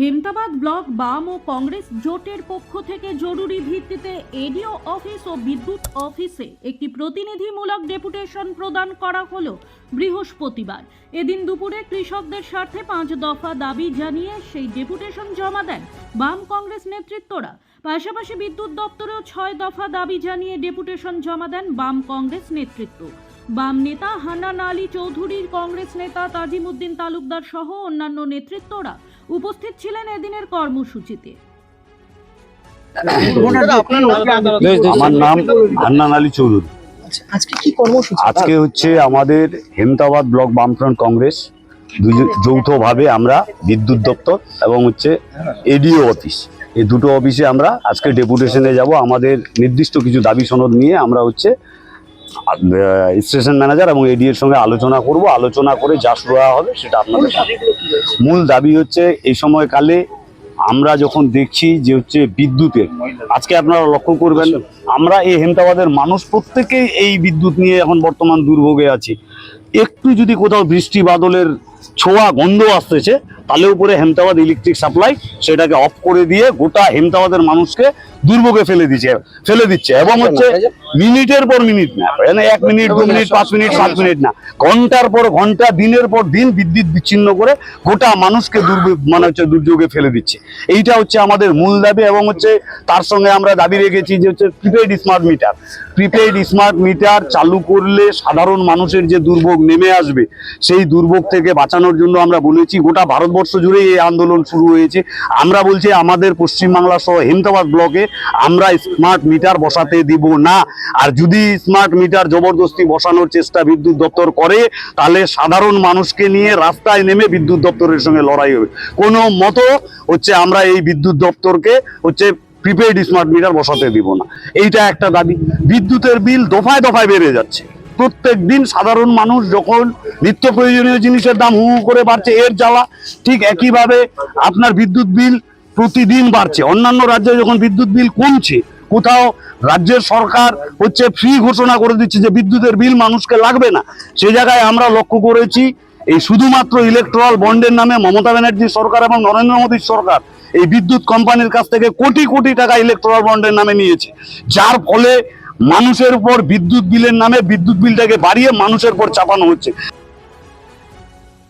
Hemtabad block বাম ও কংগ্রেস জোটের পক্ষ থেকে জরুরি ভিত্তিতে এডিও অফিস ও বিদ্যুৎ অফিসে একটি প্রতিনিধিমূলক ডেপুটেশন প্রদান করা হলো বৃহস্পতিবার। এদিন দুপুরে কৃষকদের স্বার্থে পাঁচ দফা দাবি জানিয়ে সেই ডেপুটেশন জমা দেন বাম কংগ্রেস নেতৃত্বরা। পাশাপাশি বিদ্যুৎ দপ্তরেও ছয় দফা দাবি জানিয়ে ডেপুটেশন জমা দেন বাম কংগ্রেস নেতৃত্ব। বাম নেতা হান্নান আলী চৌধুরীর কংগ্রেস নেতা তাজিমুদ্দিন তালুকদার সহ অন্যান্য নেতৃত্বরা উপস্থিত ছিলেন এদিনের কর্মসূচিতে। আমার নাম হান্নান আলী চৌধুরী। আচ্ছা, আজকে কি কর্মসূচি? আজকে হচ্ছে আমাদের হেমতাবাদ ব্লক বামফ্রন্ট কংগ্রেস যৌথভাবে আমরা বিদ্যুৎ দপ্তর এবং হচ্ছে এডিও অফিস। এই দুটো অফিসে আমরা আজকে ডেপুটেশনে যাব। আমাদের নির্দিষ্ট কিছু দাবি সনদ নিয়ে আমরা হচ্ছে স্টেশন ম্যানেজার এবং এডি এর সঙ্গে আলোচনা করব। আলোচনা করে যা শুরু হবে সেটা আপনাদের মূল দাবি হচ্ছে এই সময়কালে আমরা যখন দেখছি যে হচ্ছে বিদ্যুতের আজকে আপনারা লক্ষ্য করবেন আমরা এই হেমতাবাদের মানুষ প্রত্যেকেই এই বিদ্যুৎ নিয়ে এখন বর্তমান দুর্ভোগে আছি। একটু যদি কোথাও বৃষ্টি বাদলের ছোঁয়া গন্ধ আসতেছে তাহলে উপরে হেমতাবাদ ইলেকট্রিক সাপ্লাই সেটাকে অফ করে দিয়ে গোটা হেমতাবাদের মানুষকে দুর্ভোগে ফেলে দিচ্ছে ফেলে দিচ্ছে। এবং হচ্ছে মিনিটের পর মিনিট না মানে এক মিনিট দু মিনিট পাঁচ মিনিট সাত মিনিট না। ঘণ্টার পর ঘণ্টা দিনের পর দিন বিদ্যুৎ বিচ্ছিন্ন করে গোটা মানুষকে দুর্ভোগ মানে হচ্ছে দুর্যোগে ফেলে দিচ্ছে। এইটা হচ্ছে আমাদের মূল দাবি এবং হচ্ছে তার সঙ্গে আমরা দাবি রেখেছি যে হচ্ছে prepaid smart meter prepaid smart meter চালু করলে সাধারণ মানুষের যে দুর্ভোগ নেমে আসবে সেই দুর্ভোগ থেকে বাঁচানোর জন্য আমরা বলেছি, গোটা ভারতবর্ষ জুড়ে এই আন্দোলন শুরু হয়েছে। আমরা বলছি, আমাদের পশ্চিমবাংলা সহ হেমতাবাদ ব্লকে আমরা স্মার্ট মিটার বসাতে দিব না। আর যদি স্মার্ট মিটার জবরদস্তি বসানোর চেষ্টা বিদ্যুৎ দপ্তর করে, তাহলে সাধারণ মানুষকে নিয়ে রাস্তায় নেমে বিদ্যুৎ দপ্তরের সঙ্গে লড়াই হবে। কোনো মতো হচ্ছে আমরা এই বিদ্যুৎ দপ্তরকে হচ্ছে প্রিপেইড স্মার্ট মিটার বসাতে দিব না। এইটা একটা দাবি। বিদ্যুতের বিল দফায় দফায় বেড়ে যাচ্ছে। প্রত্যেক দিন সাধারণ মানুষ যখন নিত্য প্রয়োজনীয় জিনিসের দাম হু করে বাড়ছে, এর জ্বালা ঠিক একইভাবে আপনার বিদ্যুৎ বিল প্রতিদিন বাড়ছে। অন্যান্য রাজ্যে যখন বিদ্যুৎ বিল কমছে, কোথাও রাজ্যের সরকার হচ্ছে ফ্রি ঘোষণা করে দিচ্ছে যে বিদ্যুতের বিল মানুষকে লাগবে না। সে জায়গায় আমরা লক্ষ্য করেছি, এই শুধুমাত্র ইলেকট্রাল বন্ডের নামে মমতা ব্যানার্জি সরকার এবং নরেন্দ্র মোদীর সরকার এই বিদ্যুৎ কোম্পানির কাছ থেকে কোটি কোটি টাকা ইলেকট্রাল বন্ডের নামে নিয়েছে। যার ফলে মানুষের উপর বিদ্যুৎ বিলের নামে বিদ্যুৎ বিলটাকে বাড়িয়ে মানুষের উপর চাপানো হচ্ছে।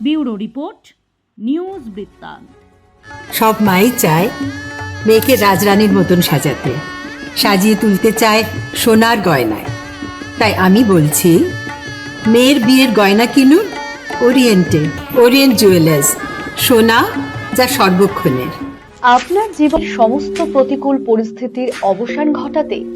ব্যুরো রিপোর্ট নিউজ বৃত্তান্ত। সব মাই চায় মেয়েকে রাজরানীর মতন সাজাতে। সাজিয়ে তুলতে চায় সোনার গয়নায়। তাই আমি বলছি মেয়ের বিয়ের গয়না কিনুন ওরিয়েন্টে ওরিয়েন্ট জুয়েলার্স সোনা যা সর্বক্ষণের। আপনার জীবন সমস্ত প্রতিকূল পরিস্থিতির অবসান ঘটাতে